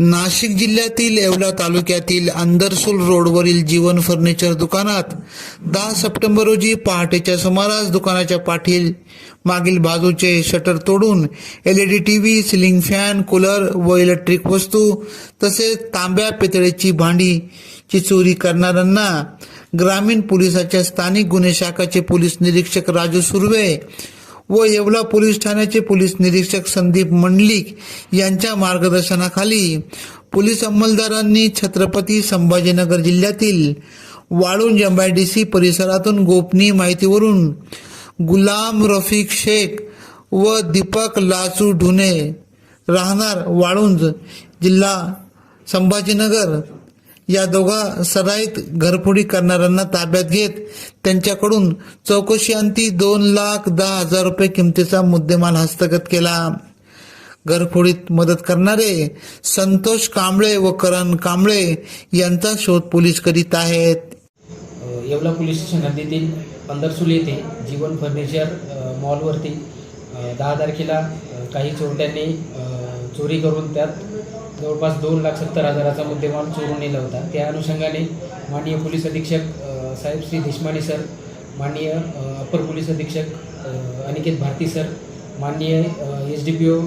नाशिक जिल्ह्यातील येवला तालुक्यातील अंदरसूल रोडवरील जीवन फर्निचर दुकानात दहा सप्टेंबर रोजी पहाटेच्या सुमारास दुकानाच्या पाठील मागील बाजूचे शटर तोडून LED TV ceiling fan cooler व इलेक्ट्रिक वस्तू तसेच तांब्या पितळेची भांडी ची चोरी करणाऱ्यांना ग्रामीण पोलिसाच्या स्थानिक गुन्हे शाखाचे पोलीस निरीक्षक राजू सुर्वे व येवला पोलीस ठाण्याचे पोलीस निरीक्षक संदीप मंडलिक यांच्या मार्गदर्शनाखाली पोलीस अंमलदारांनी छत्रपती संभाजीनगर जिल्ह्यातील वाळूंज एमआयडीसी परिसरातून गोपनीय माहितीवरून गुलाम रफिक शेख व दीपक लाचू ढुने राहणार वाळुंज जिल्हा संभाजीनगर या दोघा सराईत घरफोडी करणाऱ्यांना ताब्यात घेत त्यांच्याकडून चौकशी अंती दोन लाख दहा हजार रुपये किमतीचा मुद्देमाल हस्तगत केला. घरफोडीत मदत करणारे संतोष कांबळे व करण कांबळे यांचा शोध पोलीस करीत आहेत. येवला पोलीस स्टेशन हद्दीतील पंधरसुल येथे जीवन फर्निचर मॉलवरती दहा तारखेला काही चोरट्यांनी चोरी करून त्यात जवळपास दोन लाख सत्तर हजाराचा मुद्देमाल चोरून नेला होता. त्या अनुषंगाने माननीय पोलीस अधीक्षक साहेब श्री देशमाने सर माननीय अप्पर पोलीस अधीक्षक अनिकेत भारती सर माननीय S D P O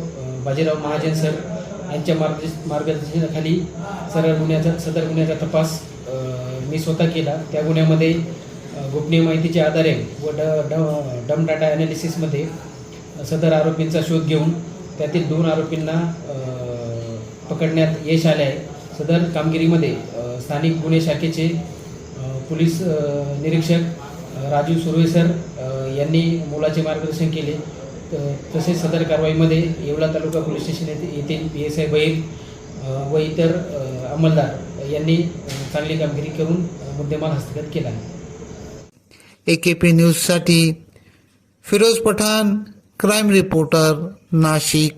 Bajirao Mahajan sir यांच्या मार्ग मार्गदर्शनाखाली सरळ गुन्ह्याचा सदर गुन्ह्याचा तपास मी स्वतः केला. त्या गुन्ह्यामध्ये गोपनीय माहितीच्या आधारे व ड ड डम डाटा ॲनालिसिसमध्ये सदर आरोपींचा शोध घेऊन त्यातील दोन आरोपींना पकडण्यात यश आले आहे सदर कामगिरीमध्ये स्थानिक गुन्हे शाखेचे पोलीस निरीक्षक राजीव राजू सुर्वे सर यांनी मोलाचे मार्गदर्शन केले. त- तसेच सदर कारवाईमध्ये येवला तालुका पोलीस स्टेशन येथे येथील पी एस आय बहीर व इतर अंमलदार यांनी चांगली कामगिरी करून मुद्देमाल हस्तगत केला आहे. पी न्यूजसाठी फिरोज पठाण क्राईम रिपोर्टर नाशिक.